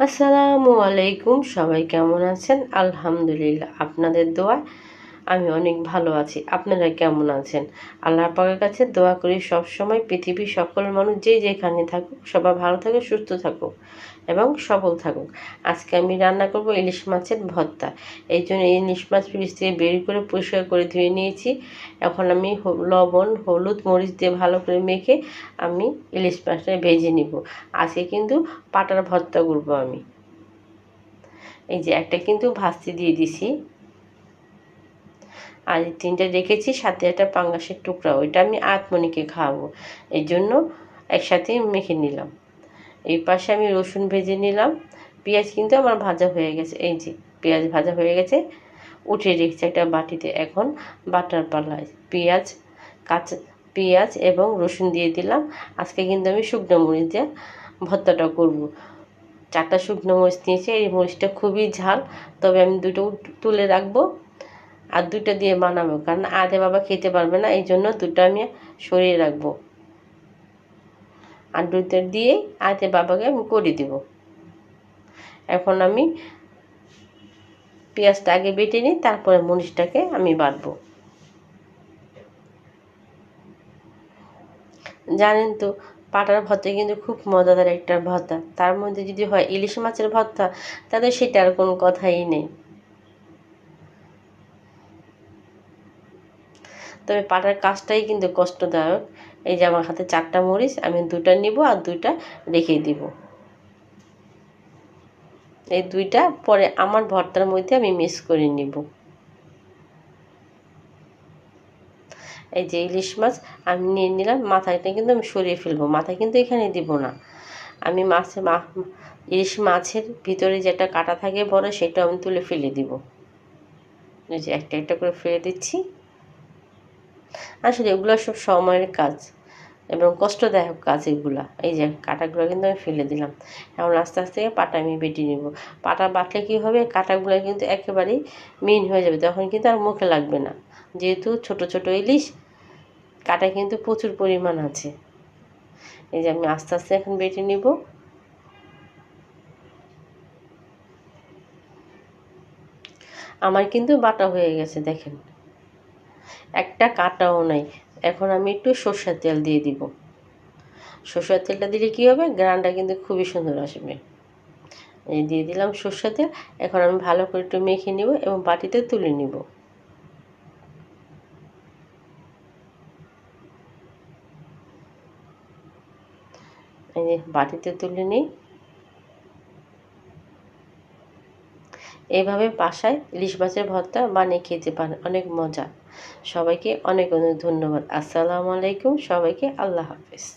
আসসালামু আলাইকুম সবাই কেমন আছেন? আলহামদুলিল্লাহ আপনাদের দোয়া আমি অনেক ভালো আছি। আপনারা কেমন আছেন? আল্লাহর পাকের কাছে দোয়া করি সব সময় পৃথিবীর সকল মানুষ যে যেখানে থাকুক, সবাই ভালো থাকুক, সুস্থ থাকুক এবং সবল থাকুক। আজকে আমি রান্না করব ইলিশ মাছের ভর্তা। এই জন্য ইলিশ মাছ ফ্রিজ থেকে বের করে পরিষ্কার করে ধুয়ে নিয়েছি। এখন আমি লবণ, হলুদ, মরিচ দিয়ে ভালো করে মেখে আমি ইলিশ মাছটা ভেজে নিব। আজকে কিন্তু পাটার ভর্তা করব আমি। এই যে একটা কিন্তু ভাস্তি দিয়ে দিছি। আর এই তিনটা রেখেছি, সাথে একটা পাঙ্গাসের টুকরা, ওইটা আমি আত্মনিকে খাওয়াবো। এই জন্য একসাথে মেখে নিলাম। এই পাশে আমি রসুন ভেজে নিলাম। পেঁয়াজ কিন্তু আমার ভাজা হয়ে গেছে। এই যে, পেঁয়াজ ভাজা হয়ে গেছে। উঠে রেখেছি একটা বাটিতে এখন বাটার পাল্লায় পেঁয়াজ, কাঁচা পেঁয়াজ এবং রসুন দিয়ে দিলাম। আজকে কিন্তু আমি শুকনো মরিচ দিয়ে ভর্তাটা করব। চারটা শুকনো মরিচ নিয়েছি। এই মরিচটা খুবই ঝাল। তবে আমি দুটো তুলে রাখব। আর দুটো দিয়ে বানাবো, কারণ আধে বাবা খেতে পারবে না এই জন্য দুটো আমি সরিয়ে রাখব। আর দুটো দিয়ে আধে বাবাকে আমি করে দেব। এখন আমি পেঁয়াজটা আগে বেটে নিই, তারপরে মরিচটাকে আমি বাটবো। জানেন তো, পাটার ভর্তা কিন্তু খুব মজাদার একটা ভর্তা। তার মধ্যে যদি হয় ইলিশ মাছের ভর্তা, তাহলে সেটার কোনো কথাই নেই। তবে পাটার কাজটাই কিন্তু কষ্টদায়ক। এই যে আমার হাতে চারটা মরিচ, আমি দুটা নিব আর দুইটা রেখে দিব। এই দুইটা পরে আমার ভর্তার মধ্যে আমি মিক্স করে নিব। এই যে ইলিশ মাছ আমি নিয়ে নিলাম, মাথাটা কিন্তু আমি সরিয়ে ফেলব, মাথা কিন্তু এখানে দিব না। আমি মাছে ইলিশ মাছের ভিতরে যেটা কাটা থাকে বড়, সেটা আমি তুলে ফেলে দিব। এই যে একটা একটা করে ফেলে দিচ্ছি। আসলে এগুলো সব সময়ের কাজ এবং কষ্টদায়ক কাজ এগুলা। এই যে কাটাগুলো কিন্তু আমি ফেলে দিলাম। এখন আস্তে আস্তে পাটা আমি বেটে নেব। পাটা বাটলে কী হবে? কাটাগুলো কিন্তু একেবারেই মেন হয়ে যাবে। তখন কিন্তু আর মুখে লাগবে না। যেহেতু ছোট ছোট ইলিশ কাটা কিন্তু প্রচুর পরিমাণ আছে। এই যে আমি আস্তে আস্তে এখন বেটে নিব। আমার কিন্তু বাটা হয়ে গেছে, দেখেন। একটা কাটাও নাই। এখন আমি একটু সর্ষের তেল দিয়ে দিব। সর্ষের তেলটা দিলে কী হবে? গ্রানটা কিন্তু খুবই সুন্দর আসবে। এই দিয়ে দিলাম সর্ষের তেল। এখন আমি ভালো করে একটু মেখে নিব এবং বাটিতে তুলে নিব। এই বাটিতে তুলে নিই। এইভাবে বাসায় ইলিশ মাছের ভর্তা বানিয়ে খেতে পারেন। অনেক মজা। সবাইকে অনেক অনেক ধন্যবাদ। আসসালামু আলাইকুম। সবাইকে আল্লাহ হাফেজ।